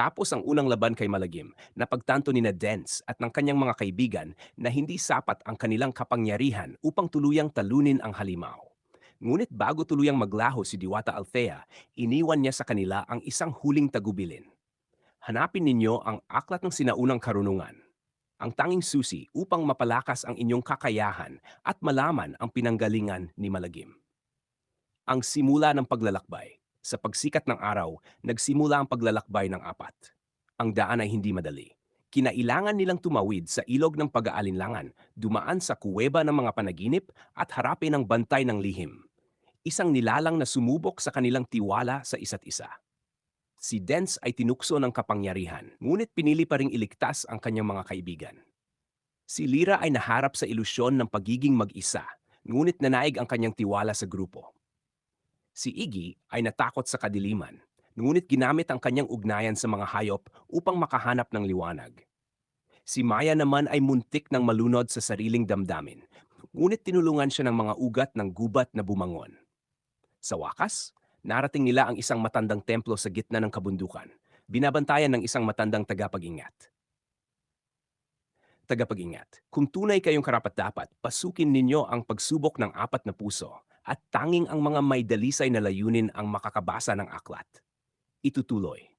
Matapos ang unang laban kay Malagim, napagtanto ni na at ng kanyang mga kaibigan na hindi sapat ang kanilang kapangyarihan upang tuluyang talunin ang halimaw. Ngunit bago tuluyang maglaho si Diwata Althea, iniwan niya sa kanila ang isang huling tagubilin. Hanapin ninyo ang aklat ng sinaunang karunungan, ang tanging susi upang mapalakas ang inyong kakayahan at malaman ang pinanggalingan ni Malagim. Ang simula ng paglalakbay. Sa pagsikat ng araw, nagsimula ang paglalakbay ng apat. Ang daan ay hindi madali. Kinailangan nilang tumawid sa ilog ng pag-aalinlangan, dumaan sa kuweba ng mga panaginip at harapin ang bantay ng lihim. Isang nilalang na sumubok sa kanilang tiwala sa isa't isa. Si Dance ay tinukso ng kapangyarihan, ngunit pinili pa ring iligtas ang kanyang mga kaibigan. Si Lira ay naharap sa ilusyon ng pagiging mag-isa, ngunit nanaig ang kanyang tiwala sa grupo. Si Iggy ay natakot sa kadiliman, ngunit ginamit ang kanyang ugnayan sa mga hayop upang makahanap ng liwanag. Si Maya naman ay muntik ng malunod sa sariling damdamin, ngunit tinulungan siya ng mga ugat ng gubat na bumangon. Sa wakas, narating nila ang isang matandang templo sa gitna ng kabundukan, binabantayan ng isang matandang tagapag-ingat. Tagapag-ingat, kung tunay kayong karapat-dapat, pasukin ninyo ang pagsubok ng apat na puso at tanging ang mga may dalisay na layunin ang makakabasa ng aklat. Itutuloy.